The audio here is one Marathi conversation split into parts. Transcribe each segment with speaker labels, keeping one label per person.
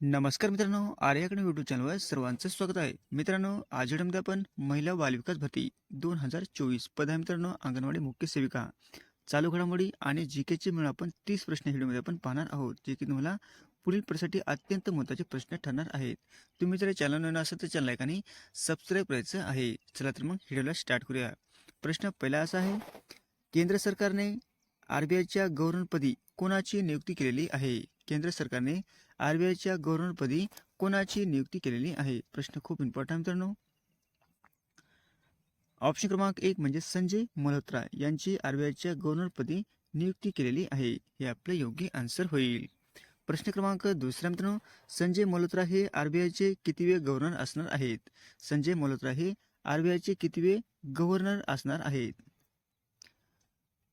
Speaker 1: नमस्कार मित्रांनो आर्याकडे यूट्यूब चॅनलवर सर्वांचं स्वागत आहे. मित्रांनो आज व्हिडिओमध्ये आपण महिला बालविकास भरती दोन हजार चोवीस पद आहे मित्रांनो अंगणवाडी मुख्य सेविका. चालू घडामोडी आणि जी केचे मिळून आपण तीस प्रश्न व्हिडिओमध्ये आपण पाहणार आहोत जे की तुम्हाला पुढील प्रसाठी अत्यंत महत्त्वाचे प्रश्न ठरणार आहेत. तुम्ही जर चॅनल नवीन असाल तर चॅनल लाईक आणि सबस्क्राईब करायचं आहे. चला तर मग व्हिडिओला स्टार्ट करूया. प्रश्न पहिला असा आहे केंद्र सरकारने आर बी आयच्या गव्हर्नरपदी कोणाची नियुक्ती केलेली आहे? केंद्र सरकारने आरबीआयच्या गव्हर्नरपदी कोणाची नियुक्ती केलेली आहे? प्रश्न खूप इम्पॉर्टंट मित्रांनो. ऑप्शन क्रमांक एक म्हणजे संजय मल्होत्रा यांची आरबीआयच्या गव्हर्नरपदी नियुक्ती केलेली आहे. हे आपले योग्य आन्सर होईल. प्रश्न क्रमांक दुसरा मित्रांनो. संजय मल्होत्रा हे आरबीआयचे कितीवे गव्हर्नर असणार आहेत? संजय मल्होत्रा हे आरबीआयचे कितीवे गव्हर्नर असणार आहेत?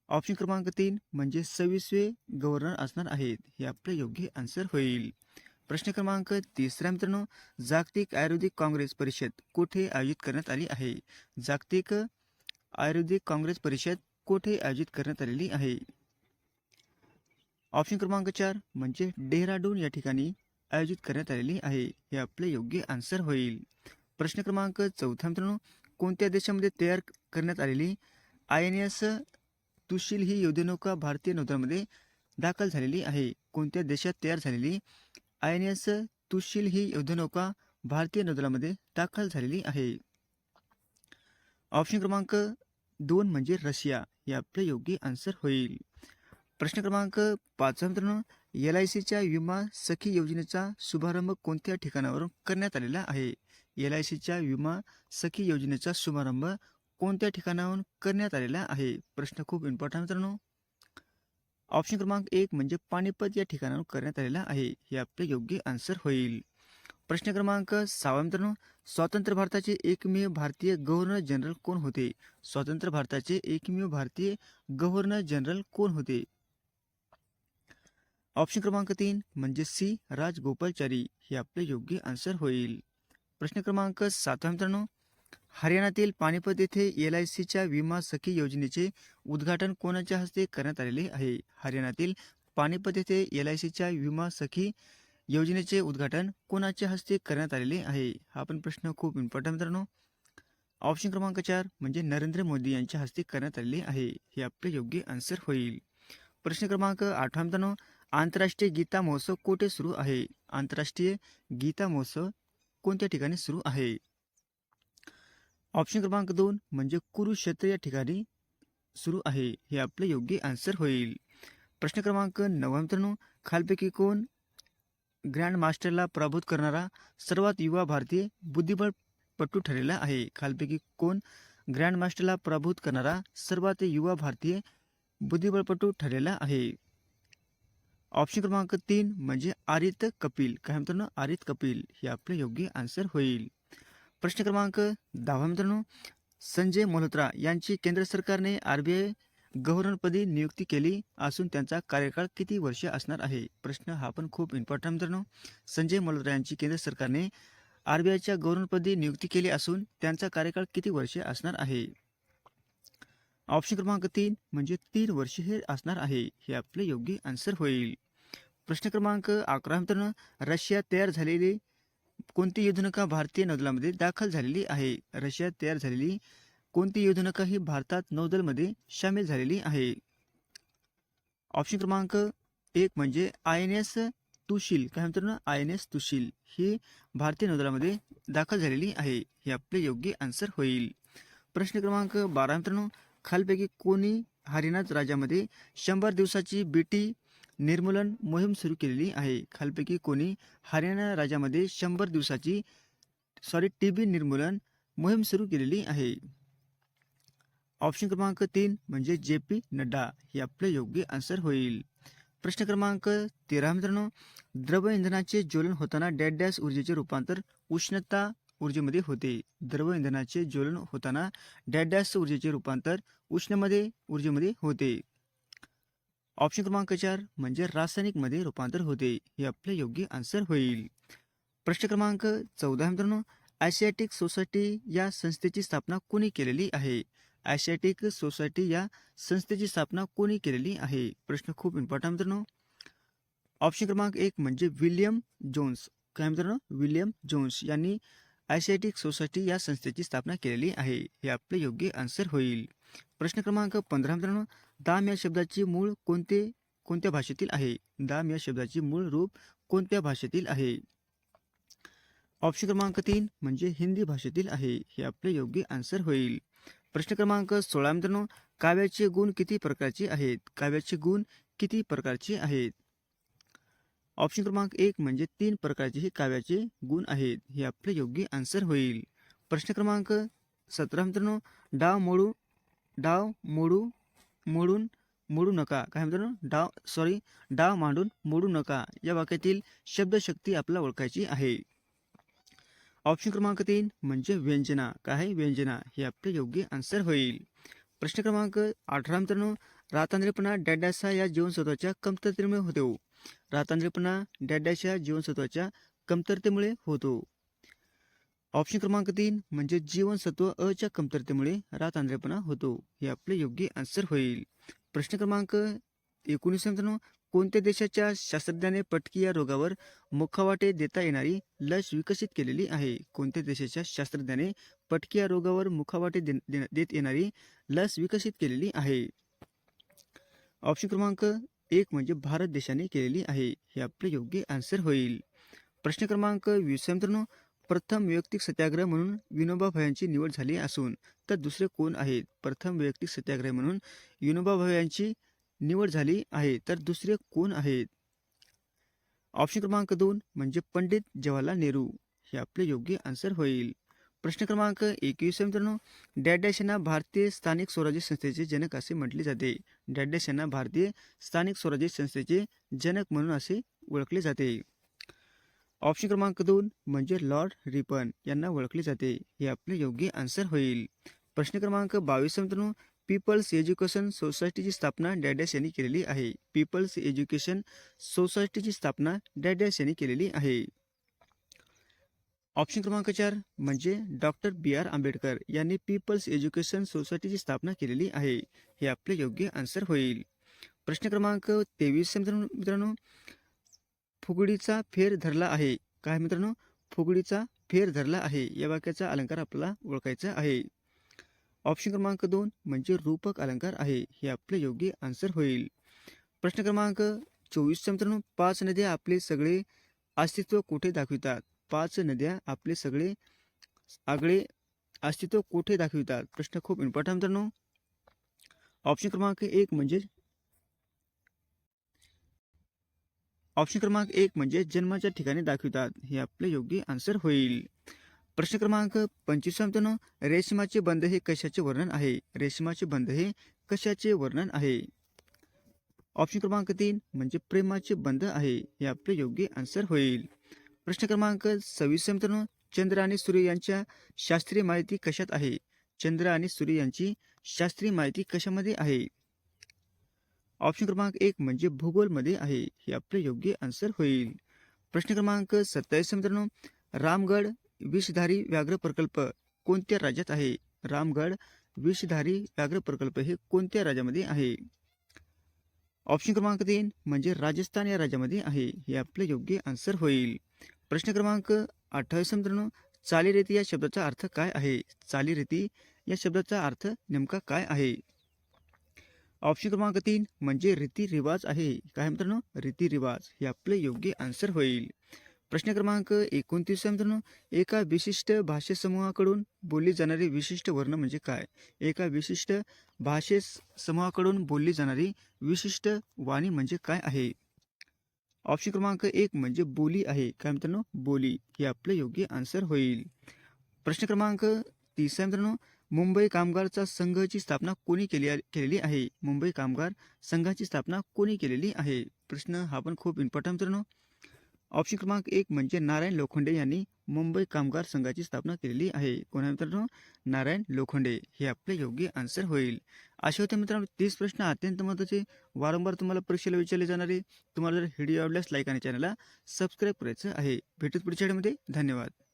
Speaker 1: ऑप्शन क्रमांक तीन म्हणजे सव्वीसवे गव्हर्नर असणार आहेत. हे आपले योग्य आन्सर होईल. प्रश्न क्रमांक तिसरा मित्रांनो जागतिक आयुर्वेदिक काँग्रेस परिषद कुठे आयोजित करण्यात आली आहे? जागतिक आयुर्वेदिक काँग्रेस परिषद कुठे आयोजित करण्यात आलेली आहे? ऑप्शन क्रमांक चार म्हणजे डेहराडून या ठिकाणी आयोजित करण्यात आलेली आहे. हे आपले योग्य आन्सर होईल. प्रश्न क्रमांक चौथा मित्रांनो कोणत्या देशामध्ये तयार करण्यात आलेली आय एन एस तुशील ही युद्धनौका भारतीय नौदलामध्ये दाखल झालेली आहे. कोणत्या देशात तयार झालेली? आय एन एस तुशील ही युद्धनौका भारतीय नौदलामध्ये दाखल झालेली आहे. ऑप्शन क्रमांक दोन म्हणजे रशिया. हे आपले योग्य आन्सर होईल. प्रश्न क्रमांक पाचवा मित्रांनो. एल आय सीच्या विमा सखी योजनेचा शुभारंभ कोणत्या ठिकाणावरून करण्यात आलेला आहे? एल आय सीच्या विमा सखी योजनेचा शुभारंभ कोणत्या ठिकाणाहून करण्यात आलेला आहे? प्रश्न खूप इम्पॉर्टंट मित्रांनो. ऑप्शन क्रमांक एक म्हणजे पानिपत या ठिकाणाहून करण्यात आलेला आहे. हे आपले योग्य आन्सर होईल. प्रश्न क्रमांक सहावा मित्रांनो. स्वातंत्र्य भारताचे एकमेव भारतीय गव्हर्नर जनरल कोण होते? स्वातंत्र्य भारताचे एकमेव भारतीय गव्हर्नर जनरल कोण होते? ऑप्शन क्रमांक तीन म्हणजे सी. राजगोपालचारी. हे आपले योग्य आन्सर होईल. प्रश्न क्रमांक सातवा मित्रांनो. हरियाणातील पानिपत येथे एल आय सीच्या विमा सखी योजनेचे उद्घाटन कोणाच्या हस्ते करण्यात आलेले आहे? हरियाणातील पानिपत येथे एल आय सीच्या विमा सखी योजनेचे उद्घाटन कोणाच्या हस्ते करण्यात आलेले आहे? हा पण प्रश्न खूप इम्पॉर्टंट मित्रांनो. ऑप्शन क्रमांक चार म्हणजे नरेंद्र मोदी यांच्या हस्ते करण्यात आलेले आहे. हे आपले योग्य आन्सर होईल. प्रश्न क्रमांक आठवा मित्रांनो. आंतरराष्ट्रीय गीता महोत्सव कुठे सुरू आहे? आंतरराष्ट्रीय गीता महोत्सव कोणत्या ठिकाणी सुरू आहे? ऑप्शन क्रमांक दोन म्हणजे कुरुक्षेत्र या ठिकाणी सुरू आहे. हे आपले योग्य आन्सर होईल. प्रश्न क्रमांक नवा मित्रांनो खालपैकी कोण? ग्रँड मास्टरला पराभूत करणारा सर्वात युवा भारतीय बुद्धिबळपटू ठरलेला आहे. खालपैकी कोण? ग्रँड मास्टरला पराभूत करणारा सर्वात युवा भारतीय बुद्धिबळपटू ठरलेला आहे. ऑप्शन क्रमांक तीन म्हणजे आरित कपिल. काय मित्रांनो? आरित कपिल. हे आपले योग्य आन्सर होईल. प्रश्न क्रमांक दहावा मित्रांनो संजय मल्होत्रा यांची केंद्र सरकारने आर बी आय गव्हर्नरपदी नियुक्ती केली असून त्यांचा कार्यकाळ किती वर्ष असणार आहे? प्रश्न हा पण खूप इम्पॉर्टंट मित्रांनो. संजय मल्होत्रा यांची केंद्र सरकारने आर बी आयच्या गव्हर्नरपदी नियुक्ती केली असून त्यांचा कार्यकाळ किती वर्ष असणार आहे? ऑप्शन क्रमांक तीन म्हणजे तीन वर्ष हे असणार आहे हे आपले योग्य आन्सर होईल. प्रश्न क्रमांक अकरा मित्रांनो रशियात तयार झालेली कोणती युद्धनौका भारतीय नौदलामध्ये दाखल झालेली आहे? रशियात तयार झालेली कोणती युद्धनौका ही भारतात नौदलमध्ये सामील झालेली आहे? ऑप्शन क्रमांक एक म्हणजे आय एन एस तुशील. काय म्हणतो ना? आय एन एस तुशील ही भारतीय नौदलामध्ये दाखल झालेली आहे. हे आपले योग्य आन्सर होईल. प्रश्न क्रमांक बारा मित्रांनो खालपैकी कोणी हरिनाथ राज्यामध्ये शंभर दिवसाची बीटी निर्मूलन मोहीम सुरू केलेली आहे. खालपैकी कोणी हरियाणा राज्यामध्ये शंभर दिवसाची सॉरी टी बी निर्मूलन मोहीम सुरू केलेली आहे. ऑप्शन क्रमांक तीन म्हणजे जे पी नड्डा हे आपले योग्य आन्सर होईल. प्रश्न क्रमांक तेरा मित्रांनो द्रव इंधनाचे ज्वलन होताना डॅट डॅश ऊर्जेचे रूपांतर उष्णता ऊर्जेमध्ये होते. द्रव इंधनाचे ज्वलन होताना डॅट डॅश ऊर्जेचे रूपांतर उष्णमध्ये ऊर्जेमध्ये होते. ऑप्शन क्रमांक चार म्हणजे रासायनिकमध्ये रूपांतर होते. हे आपले योग्य आन्सर होईल. प्रश्न क्रमांक चौदा मित्रांनो आशियाटिक सोसायटी या संस्थेची स्थापना कोणी केलेली आहे? आशियाटिक सोसायटी या संस्थेची स्थापना कोणी केलेली आहे? प्रश्न खूप इम्पॉर्टंट मित्रांनो. ऑप्शन क्रमांक एक म्हणजे विल्यम जोन्स. काय मित्रांनो? विल्यम जोन्स यांनी आशियाटिक सोसायटी या संस्थेची स्थापना केलेली आहे. हे आपले योग्य आन्सर होईल. प्रश्न क्रमांक पंधरा मित्रांनो दाम या शब्दाचे मूळ कोणते कोणत्या भाषेतील आहे? दाम या शब्दाचे मूळ रूप कोणत्या भाषेतील आहे? ऑप्शन क्रमांक तीन म्हणजे हिंदी भाषेतील आहे. हे आपले योग्य आन्सर होईल. प्रश्न क्रमांक सोळा मित्रांनो काव्याचे गुण किती प्रकारचे आहेत? काव्याचे गुण किती प्रकारचे आहेत? ऑप्शन क्रमांक एक म्हणजे तीन प्रकारचे हे काव्याचे गुण आहेत. हे आपले योग्य आन्सर होईल. प्रश्न क्रमांक सतरा मित्रांनो डाव मोडू डाव मोडू मोडून मोडू नका. काय मित्रांनो डाव सॉरी डाव मांडून मोडू नका. या वाक्यातील शब्दशक्ती आपल्याला ओळखायची आहे. ऑप्शन क्रमांक तीन म्हणजे व्यंजना. काय आहे व्यंजना? हे आपले योग्य आन्सर होईल. प्रश्न क्रमांक अठरा मित्रांनो. रातांद्रेपणा डॅडॅसा या जीवनसत्वाच्या कमतरतेमुळे होतो. रातांद्रेपणा डॅडाशा जीवनसत्वाच्या कमतरतेमुळे होतो. ऑप्शन क्रमांक तीन म्हणजे जीवनसत्व अच्या कमतरतेमुळे कमतरतेमुळे रातांद्रेपणा होतो. हे आपले योग्य आन्सर होईल. प्रश्न क्रमांक एकोणीस मित्रांनो. कोणत्या देशाच्या शास्त्रज्ञाने पटकी या रोगावर मुखावाटे देता येणारी लस विकसित केलेली आहे? कोणत्या देशाच्या शास्त्रज्ञाने पटकी या रोगावर मुखावाटे दे- दे- देत येणारी लस विकसित केलेली आहे? ऑप्शन क्रमांक एक म्हणजे भारत देशाने केलेली आहे. हे आपले योग्य आन्सर होईल. प्रश्न क्रमांक वीस मित्रांनो. प्रथम वैयक्तिक सत्याग्रह म्हणून विनोबा भावे निवड झाली असून तर दुसरे कोण आहेत? प्रथम वैयक्तिक सत्याग्रह म्हणून विनोबा भावे निवड झाली आहे तर दुसरे कोण आहेत? ऑप्शन क्रमांक दोन म्हणजे पंडित जवाहरलाल नेहरू. हे आपले योग्य आन्सर होईल. प्रश्न क्रमांक एकवीस मित्रांनो. डॅडॅश यांना भारतीय स्थानिक स्वराज्य संस्थेचे जनक असे म्हटले जाते. डॅडॅश यांना भारतीय स्थानिक स्वराज्य संस्थेचे जनक म्हणून असे ओळखले जाते. ऑप्शन क्रमांक दोन म्हणजे लॉर्ड रिपन यांना ओळखले जाते. हे आपले योग्य आन्सर होईल. प्रश्न क्रमांक बावीस मित्रांनो पीपल्स एज्युकेशन सोसायटीची स्थापना डॅडॅस यांनी केलेली आहे. पीपल्स एज्युकेशन सोसायटीची स्थापना डॅडॅस यांनी केलेली आहे. ऑप्शन क्रमांक चार म्हणजे डॉक्टर बी आर आंबेडकर यांनी पीपल्स एज्युकेशन सोसायटीची स्थापना केलेली आहे. हे आपले योग्य आन्सर होईल. प्रश्न क्रमांक तेवीस मित्रांनो मित्रांनो फुगडीचा फेर धरला आहे. काय मित्रांनो? फुगडीचा फेर धरला आहे. या वाक्याचा अलंकार आपल्याला ओळखायचा आहे. ऑप्शन क्रमांक दोन म्हणजे रूपक अलंकार आहे. हे आपले योग्य आन्सर होईल. प्रश्न क्रमांक चोवीसच्या मित्रांनो पाच नद्या आपले सगळे अस्तित्व कुठे दाखवितात? पाच नद्या आपले सगळे आगळे अस्तित्व कुठे दाखवितात? प्रश्न खूप इम्पॉर्टंट मित्रांनो. ऑप्शन क्रमांक एक म्हणजे ऑप्शन क्रमांक एक म्हणजे जन्माच्या ठिकाणी दाखवितात. हे आपले योग्य आन्सर होईल. प्रश्न क्रमांक पंचवीस रेशमाचे बंध हे कशाचे वर्णन आहे? रेशमाचे बंध हे कशाचे वर्णन आहे? ऑप्शन क्रमांक तीन म्हणजे प्रेमाचे बंध आहे. हे आपले योग्य आन्सर होईल. प्रश्न क्रमांक सव्वीस मित्रांनो चंद्र आणि सूर्य यांच्या शास्त्रीय माहिती कशात आहे? चंद्र आणि सूर्य यांची शास्त्रीय माहिती कशामध्ये आहे? ऑप्शन क्रमांक एक म्हणजे भूगोलमध्ये आहे. हे आपले योग्य आन्सर होईल. प्रश्न क्रमांक सत्तावीस मित्रांनो. रामगड विषधारी व्याघ्र प्रकल्प कोणत्या राज्यात आहे? रामगड विषधारी व्याघ्र प्रकल्प हे कोणत्या राज्यामध्ये आहे? ऑप्शन क्रमांक तीन म्हणजे राजस्थान या राज्यामध्ये आहे. हे आपले योग्य आन्सर होईल. प्रश्न क्रमांक अठ्ठावीस मित्रांनो. चालीरीती या शब्दाचा अर्थ काय आहे? चालीरीती या शब्दाचा अर्थ नेमका काय आहे? ऑप्शन क्रमांक तीन म्हणजे रीतिरिवाज आहे. काय मित्रांनो? रीतिरिवाज. हे आपले योग्य आन्सर होईल. प्रश्न क्रमांक एकोणतीस मित्रांनो. एका विशिष्ट भाषेसमूहाकडून बोलली जाणारी विशिष्ट वर्ण म्हणजे काय? एका विशिष्ट भाषे समूहाकडून बोलली जाणारी विशिष्ट वाणी म्हणजे काय आहे? ऑप्शन क्रमांक एक म्हणजे बोली आहे. काय मित्रांनो? बोली. हे आपले योग्य आन्सर होईल. प्रश्न क्रमांक तीस मित्रांनो. मुंबई कामगारचा संघाची स्थापना कोणी केली केलेली आहे? मुंबई कामगार संघाची स्थापना कोणी केलेली आहे? प्रश्न हा पण खूप इम्पॉर्टंट मित्रांनो. ऑप्शन क्रमांक एक म्हणजे नारायण लोखंडे यांनी मुंबई कामगार संघाची स्थापना केलेली आहे. कोणा मित्रांनो? नारायण लोखंडे. हे आपले योग्य आन्सर होईल. असे होते मित्रांनो तीस प्रश्न अत्यंत महत्त्वाचे. वारंवार तुम्हाला परीक्षेला विचारले जाणारे. तुम्हाला जर व्हिडिओ आवडल्यास लाईक आणि चॅनलला सबस्क्राईब करायचं आहे. भेटत पुढच्या धन्यवाद.